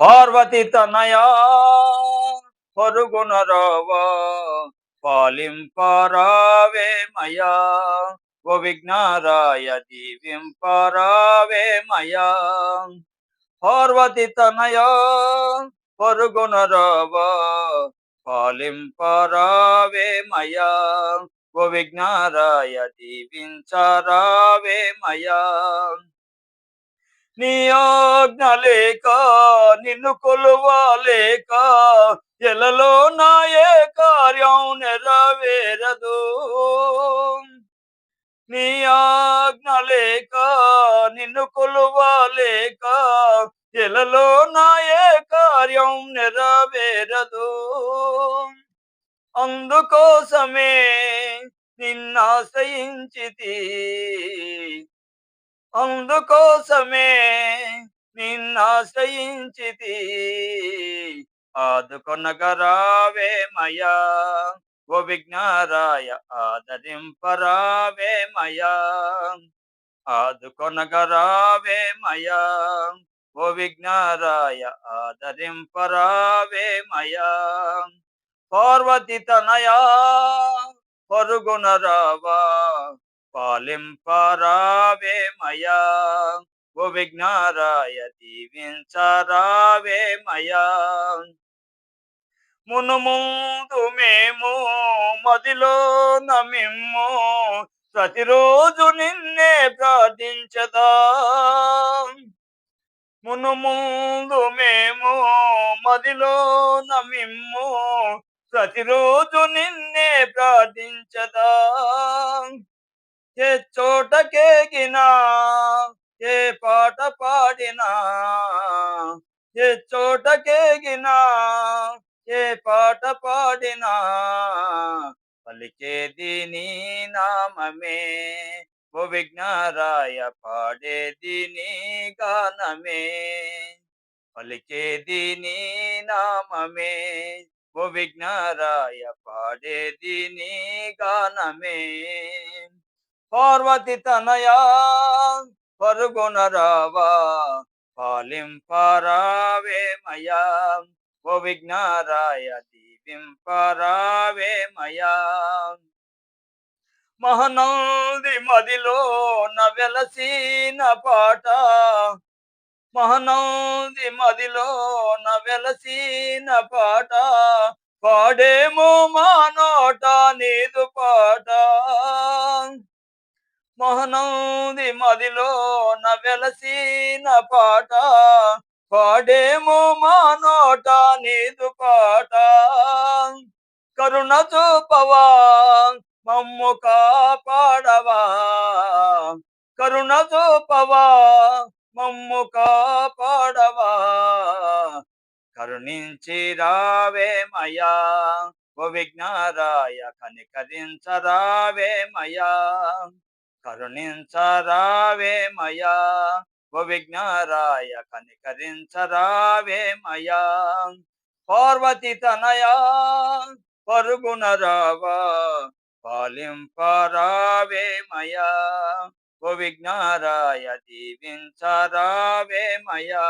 పార్వతి తనయా పరుగున రావా పాలింపరావే మయా ఓ విఘ్నారాయ దీవింపరావే మయా. పార్వతి తనయా పరుగున రావా పాలింపరావే మయా ఓ విఘ్నారాయ దీవించరావే మయా. నీ ఆజ్ఞ లేక నిన్ను కొలువలేక ఎలలో నాయే కార్యం నెరవేరదు. నీ ఆజ్ఞ లేక నిన్ను కొలువలేక ఎలలో నాయే కార్యం నెరవేరదు. అందుకోసమే నిన్నాశ్రయించితి అందుకోసమే నిన్నాశ్రయించితి ఆదుకొనగరావేమయా ఓ విఘ్నారాయ ఆదరింపరావేమయా ఆదుకొనగరావేమయా ఓ విఘ్నారాయ ఆదరింపరావేమయా పార్వతి తనయా పరుగునరావా పాలింపరావేమయా ఓ విఘ్నారాయ దీవించరావేమయా మునుముందు మేము మదిలో నమిమ్ము. ప్రతిరోజు నిన్నే ప్రార్థించదా. మునుముందు మేము మదిలో నమిమ్ము. ప్రతిరోజు నిన్నే ప్రార్థించదా. ఏ చోటకేగినా ఏ పాట పాడినా ఏ చోటకేగినా ఏ పాట పాడినా పలికేది నీ నామమే ఓ విఘ్నారాయ పాడేది నీ గానమే పలికేది నీ నామమే ఓ విఘ్నారాయ పాడేది నీ గానమే. పార్వతి తనయా పరుగునరావా రావా ఓ విఘ్నారాయ దీవింపరావే మయా. మహనంది మదిలో నవెలసిన పాట మహనంది మదిలో నవెలసిన పాట పాడేమో మా నోట నీదు పాట. మోహనంది మదిలో నవెలసిన పాట. పాడేమో మా నోట నీదు పాట. కరుణ చూపవా మమ్ము కాపాడవా. కరుణ చూపవా మమ్ము కాపాడవా. కరుణించి రావే ఓ విఘ్నారాయ కనికరించరావే మయా కరుణించరావే మయా ఓ విఘ్నరాయ కనికరించరావే మయా. పార్వతి తనయా పరుగున రావా పాలింపరావే మయా ఓ విఘ్నరాయ దీవించరావే మయా.